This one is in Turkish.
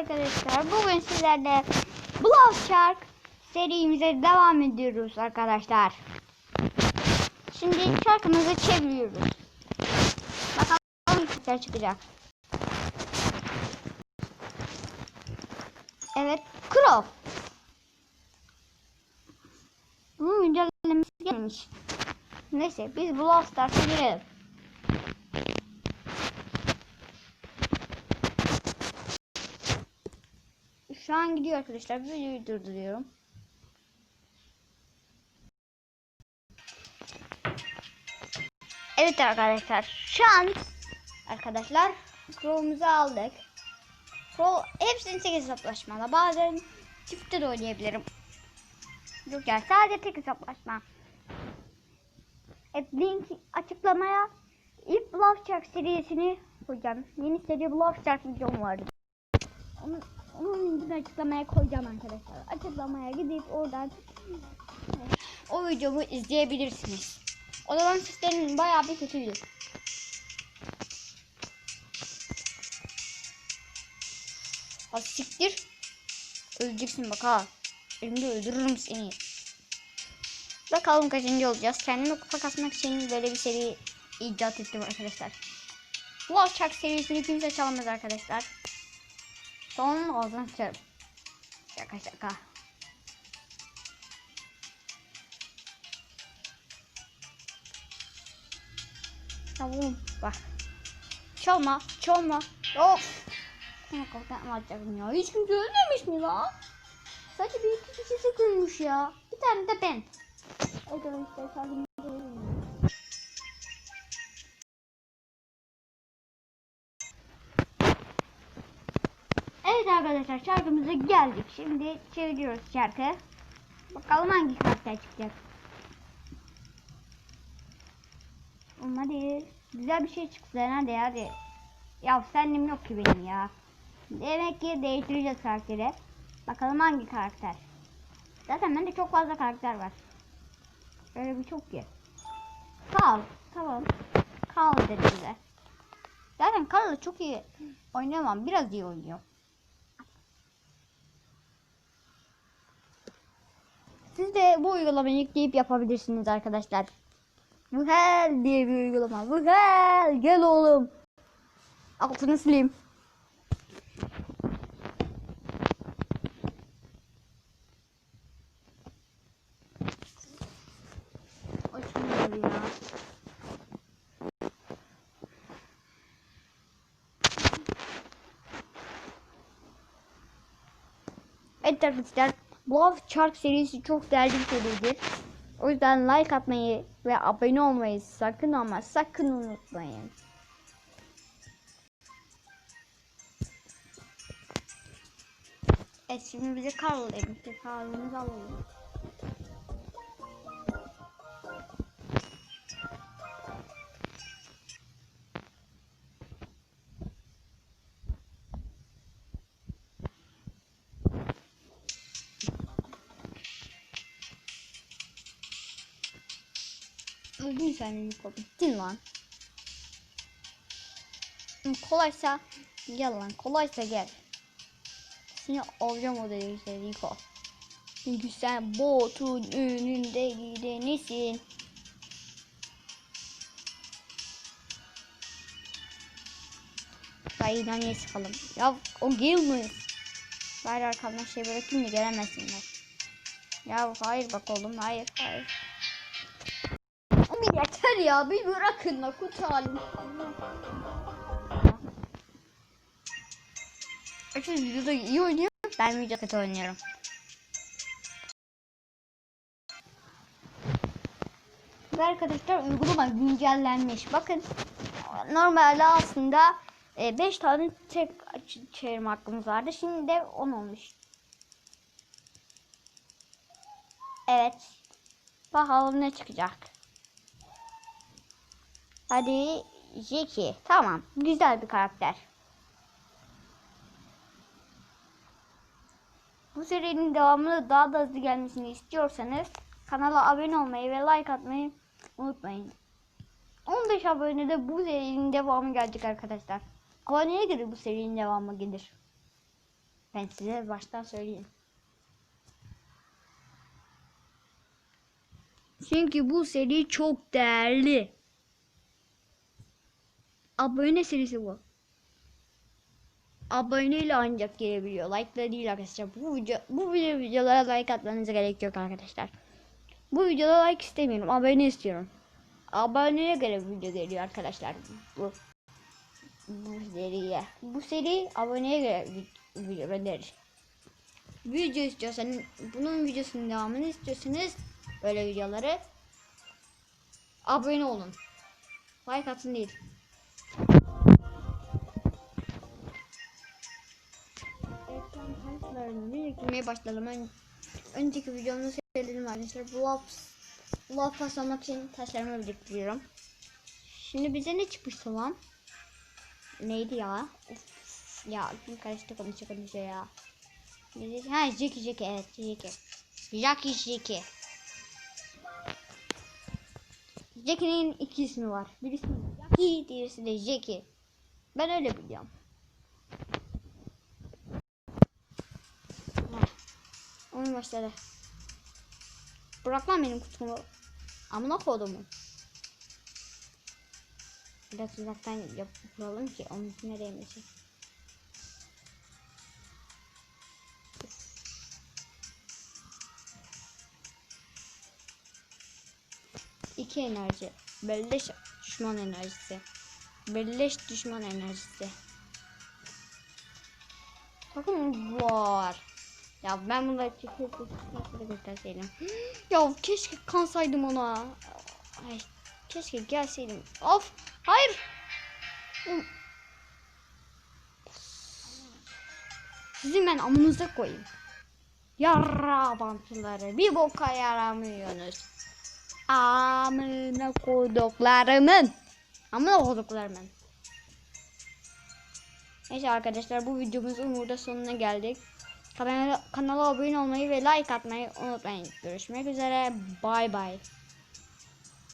arkadaşlar. Bugün sizlerle Blow Shark serimize devam ediyoruz arkadaşlar. Şimdi şarkımızı çeviriyoruz. Bakalım ne çıkacak. Evet, Crow. Bunun güncellemesi gelmiş. Neyse biz Brawl Stars'a girelim. Şu an gidiyor arkadaşlar. Videoyu durduruyorum. Evet arkadaşlar. Şu an arkadaşlar Crow'umuzu aldık. Crow hepsini 8 hesaplaşmalı. Bazen çiftte de oynayabilirim. Yok yani sadece tek hesaplaşma. Evet link açıklamaya ilk Bluff Shark serisini koyacağım. Yeni seri Bluff Shark videom vardı. Onu, onun linkini açıklamaya koyacağım arkadaşlar. Açıklamaya gidip oradan o videomu izleyebilirsiniz. O zaman sistemim bayağı bir kötüydü. Ha siktir. Öleceksin bak ha. Elimde öldürürüm seni. Bakalım kaçıncı olacağız. Kendimi kupa kasmak için böyle bir seri icat ettim arkadaşlar. Love Shark serisini kimse çalamaz arkadaşlar. Son ağzını sıçarım. Şaka şaka. Tamam bak. Çalma, çalma. Of. Ama kaptan atacaktım ya. Hiç kimse ölmemiş mi lan? Sadece bir iki kişi sıkılmış ya. Bir tane de ben. Söyleyeyim. Evet arkadaşlar şarkımıza geldik. Şimdi çeviriyoruz şarkı. Bakalım hangi karakter çıkacak. Oğlum hadi. Güzel bir şey çıksın hadi hadi. Ya sendim yok ki benim ya. Demek ki değiştireceğiz karakteri. Bakalım hangi karakter. Zaten bende çok fazla karakter var. Öyle bir çok ki. Kal. Tamam. Kal dedi bize. Zaten Kal'la çok iyi oynayamam. Biraz iyi oynuyor. Siz de bu uygulamayı yükleyip yapabilirsiniz arkadaşlar. Vuhel diye bir uygulama. Vuhel gel oğlum. Altını sileyim. Evet arkadaşlar Love Shark serisi çok değerli bir seridir. O yüzden like atmayı ve abone olmayı sakın ama sakın unutmayın. Evet şimdi bize Carl demişti. Carl'ımızı alalım. Öldün sen Niko. Bittin lan. Kolaysa gel lan. Kolaysa gel. Seni alacağım o derece Niko. Çünkü sen botun önünde gidenisin. Sayıdan niye sıkalım? Ya o gelmiyor. Bari arkamdan şey bırakayım da gelemezsinler. Ya hayır bak oğlum hayır hayır. Yeter ya bir bırakın da kurtarın. Açın videoda iyi oynuyor. Ben video kötü oynuyorum. Ve arkadaşlar uygulama güncellenmiş. Bakın normalde aslında 5 tane tek çevirme hakkımız vardı. Şimdi de 10 olmuş. Evet. Bakalım ne çıkacak. Hadi Jackie. Tamam. Güzel bir karakter. Bu serinin devamını daha da hızlı gelmesini istiyorsanız kanala abone olmayı ve like atmayı unutmayın. 15 abonede bu serinin devamı gelecek arkadaşlar. Aboneye göre bu serinin devamı gelir. Ben size baştan söyleyeyim. Çünkü bu seri çok değerli. Abone serisi bu. Aboneyle ancak gelebiliyor. Like'la değil arkadaşlar. Bu video bu video videolara like atmanıza gerek yok arkadaşlar. Bu videoda like istemiyorum. Abone istiyorum. Aboneye göre video geliyor arkadaşlar. Bu bu seriye. Bu seri aboneye göre vi- video gönderir. Video istiyorsanız bunun videosunun devamını istiyorsanız böyle videoları abone olun. Like atın değil. Kartlarını biriktirmeye başladım. Ön, önceki videomda söyledim arkadaşlar. Bu laf, bu laf basamak için taşlarımı biriktiriyorum. Şimdi bize ne çıkmıştı lan? Neydi ya? Of, ya kim karıştı konuşa konuşa ya. Ha Jackie Jackie evet Jackie. Jackie Jackie. Jackie'nin iki ismi var. Birisi Jackie, diğerisi de Jackie. Ben öyle biliyorum. Ha, Oyun başladı. Bırak lan benim kutumu. Amına kodumu. Biraz uzaktan yapalım ki onun üstüne değmesin. İki enerji. Belleş düşman enerjisi. Belleş düşman enerjisi. Bakın var. Ya ben bunları çekip çekip gösterseydim. ya keşke kansaydım ona. Ay keşke gelseydim. Of hayır. Sizin ben amınıza koyayım. Yarra bantları bir boka yaramıyorsunuz. Amına koduklarımın. Amına koduklarımın. Neyse arkadaşlar bu videomuzun burada sonuna geldik. Kanala, kanala abone olmayı ve like atmayı unutmayın. Görüşmek üzere. Bay bay.